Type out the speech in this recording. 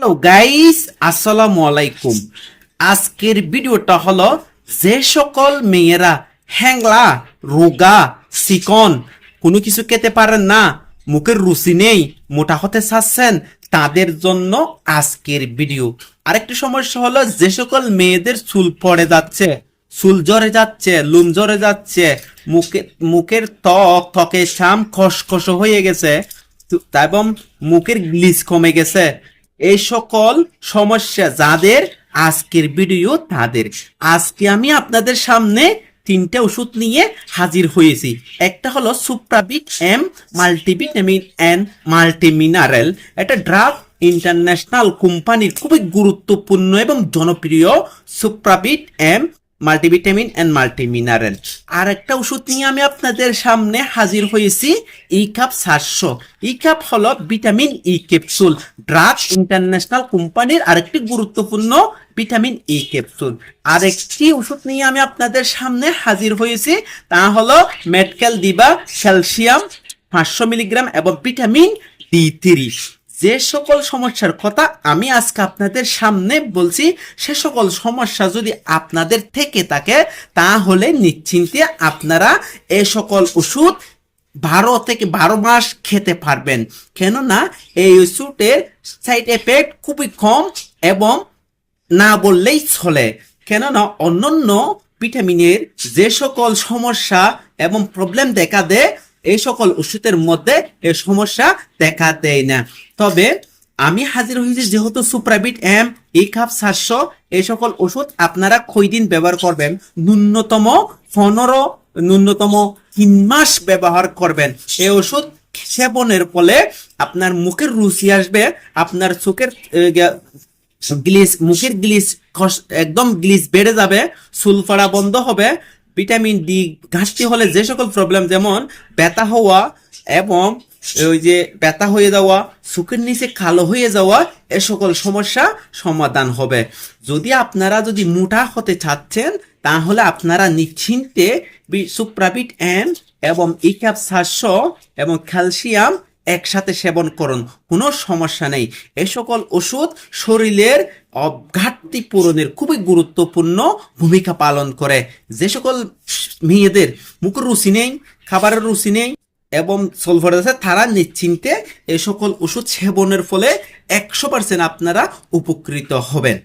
Hello guys আসসালামু আলাইকুম আজকের ভিডিওটা হলো যে সকল মেয়েরা হ্যাংলা, রোগা, চিকন, কোনো কিছু খেতে পারেন না, মুখের রুচি নেই, মোটা হতে চাচ্ছেন, তাদের জন্য আজকের ভিডিও। আরেকটি সমস্যা হলো যে সকল মেয়েদের চুল পড়ে যাচ্ছে, চুল জ্বরে যাচ্ছে, লুম জ্বরে যাচ্ছে, মুখে, মুখের ত্বক, ত্বকের শাম খসখস হয়ে গেছে এবং মুখের গ্লিস কমে গেছে। এই সকল সমস্যা যাদের আজকের ভিডিও তাদের। আজকে আমি আপনাদের সামনে তিনটা ওষুধ নিয়ে হাজির হয়েছি। একটা হলো Supravit M multivitamin and multimineral. এটা ড্রাগ ইন্টারন্যাশনাল কোম্পানির খুবই গুরুত্বপূর্ণ এবং জনপ্রিয় Supravit M multivitamin and multimineral আর একটা ওষুধ নিয়ে আমি আপনাদের সামনে হাজির হয়েছি ই কাপ সাতশো। ই কাপ হল vitamin E capsule Drug International কোম্পানির আরেকটি গুরুত্বপূর্ণ ভিটামিন ই ক্যাপসুল আর একটি ওষুধ নিয়ে আমি আপনাদের সামনে হাজির হয়েছি, তা হলো মেডকেল দিবা ক্যালসিয়াম পাঁচশো মিলিগ্রাম এবং ভিটামিন ডি থ্রি যে সকল সমস্যার কথা আমি আজকে আপনাদের সামনে বলছি, সে সকল সমস্যা যদি আপনাদের থেকে থাকে, তাহলে নিশ্চিন্তে আপনারা এ সকল ওষুধ বারো থেকে বারো মাস খেতে পারবেন। কেননা এই ওষুধের সাইড এফেক্ট খুবই কম এবং না বললেই চলে। কেননা অন্যান্য ভিটামিনের যে সকল সমস্যা এবং প্রবলেম দেখা দেয় এই সকল ওষুধের মধ্যে এই সমস্যা দেখা দেয় না। তবে আমি হাজির হয়েছি যেহেতু সুপ্রাবিট এম ই কাপ সাতশো, এই সকল ওষুধ আপনারা কয়দিন ব্যবহার করবেন? ন্যূনতম পনেরো, ন্যূনতম তিন মাস ব্যবহার করবেন। এই ওষুধ সেবনের ফলে আপনার মুখের রুচি আসবে, আপনার চোখের গ্লিস মুখের গ্লিস একদম গ্লিস বেড়ে যাবে, চুল পড়া বন্ধ হবে ভিটামিন ডি, ঘাটতি হলে যে সকল প্রবলেম যেমন ব্যথা হওয়া এবং ওই যে ব্যথা হয়ে যাওয়া, চোখের নিচে কালো হয়ে যাওয়া, এ সকল সমস্যা সমাধান হবে। যদি আপনারা যদি মোটা হতে চাচ্ছেন, তাহলে আপনারা নিশ্চিন্তে সুপ্রাবিট এন এবং ইক্যাপ সাতশো এবং ক্যালসিয়াম একসাথে সেবন করুন। কোনো সমস্যা নেই। এ সকল ওষুধ শরীরের ঘাটতি পূরণের খুবই গুরুত্বপূর্ণ ভূমিকা পালন করে। যে সকল মেয়েদের মুখের রুচি নেই, খাবারের রুচি নেই এবং সলফার আছে, তারা নিশ্চিন্তে এই সকল ওষুধ সেবনের ফলে একশো পার্সেন্ট আপনারা উপকৃত হবেন।